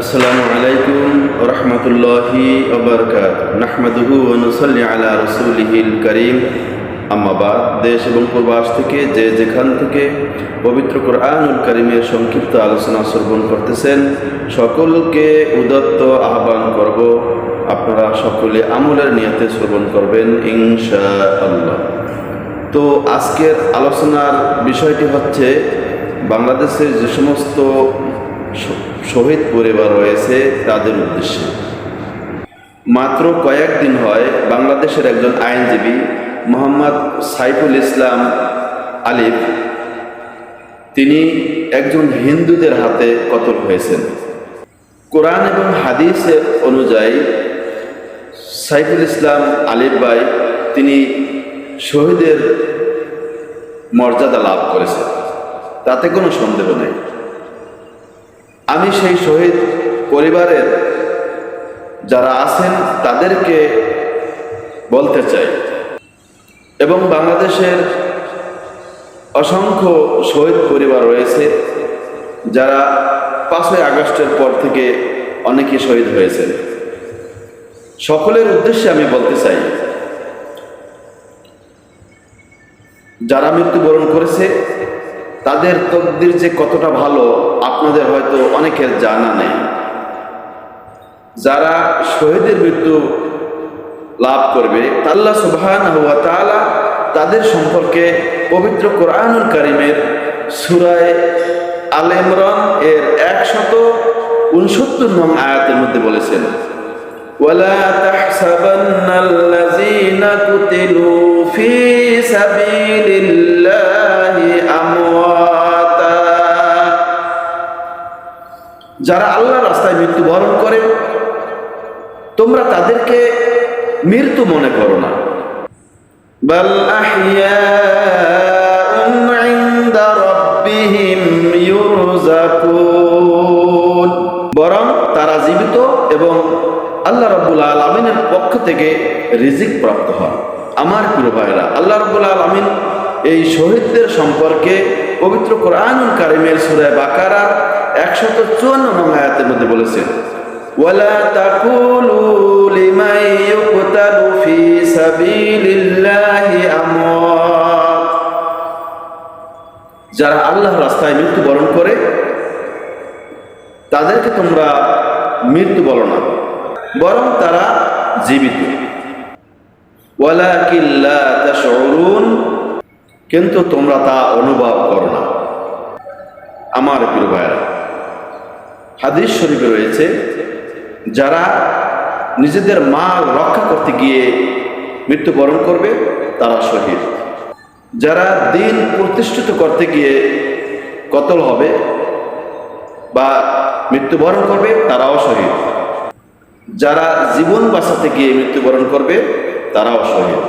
আসসালামু আলাইকুম রহমতুল্লাহি নাহমাদুহু ওনসল্লি আলা রসুলিহিল করিম। আম্মাবাদ দেশ এবং প্রবাস থেকে যে যেখান থেকে পবিত্র কোরআনুল করিমের সংক্ষিপ্ত আলোচনা শ্রবণ করতেছেন, সকলকে উদত্ত আহ্বান করব। আপনারা সকলে আমলের নিয়তে শ্রবণ করবেন ইনশা আল্লাহ তো আজকের আলোচনার বিষয়টি হচ্ছে, বাংলাদেশের যে সমস্ত শহীদ পরিবার রয়েছে তাদের উদ্দেশ্যে। মাত্র কয়েকদিন হয় বাংলাদেশের একজন আইনজীবী মোহাম্মদ সাইফুল ইসলাম আলিফ। তিনি একজন হিন্দুদের হাতে কতল হয়েছেন। কোরআন এবং হাদিসের অনুযায়ী সাইফুল ইসলাম আলিফ ভাই তিনি শহীদের মর্যাদা লাভ করেছেন। তাতে কোনো সন্দেহ নেই। আমি সেই শহীদ পরিবারের যারা আছেন তাদেরকে বলতে চাই। এবং বাংলাদেশের অসংখ্য শহীদ পরিবার রয়েছে, যারা পাঁচই আগস্টের পর থেকে অনেকে শহীদ হয়েছেন। সকলের উদ্দেশ্যে আমি বলতে চাই, যারা মৃত্যুবরণ করেছে, তাদের তকদির যে কতটা ভালো আপনাদের হয়তো অনেকের জানা নেই যারা শহীদের মৃত্যু লাভ করবে আল্লাহ সুবহান হুয়া তাআলা তাদের সম্পর্কে পবিত্র কোরআনুল কারিমের সুরায় আল ইমরান এর একশত উনসত্তর নং আয়াতের মধ্যে বলেছেন ولا تحسبن الذين قتلوا في سبيل যারা আল্লাহ রাস্তায় মৃত্যুবরণ করে, তোমরা তাদেরকে মৃত্যু মনে করো না। বরং তারা জীবিত এবং আল্লাহ রব্বুল আলমিনের পক্ষ থেকে রিজিক প্রাপ্ত হয় আমার প্রিয় ভাইরা, আল্লাহ রব্বুল আলমিন এই শহীদদের সম্পর্কে পবিত্র কোরআন কারিমের সুরায় বাকারা একশত চুয়ান্ন নং আয়াতের মধ্যে বলেছেন তাকুলু লিমান ইউকতালু ফি সাবিলিল্লাহি আমওয়াত। যারা আল্লাহর রাস্তায় মৃত্যুবরণ করে, তাদেরকে তোমরা মৃত্যু বলো না, বরং তারা জীবিত। কিন্তু তোমরা তা অনুভব করো না। আমার প্রিয় ভাইরা হাদিস শরীফে রয়েছে, যারা নিজেদের মা রক্ষা করতে গিয়ে মৃত্যুবরণ করবে, তারা শহীদ। যারা দিন প্রতিষ্ঠিত করতে গিয়ে কতল হবে বা মৃত্যুবরণ করবে, তারাও শহীদ। যারা জীবন বাঁচাতে গিয়ে মৃত্যুবরণ করবে, তারাও শহীদ।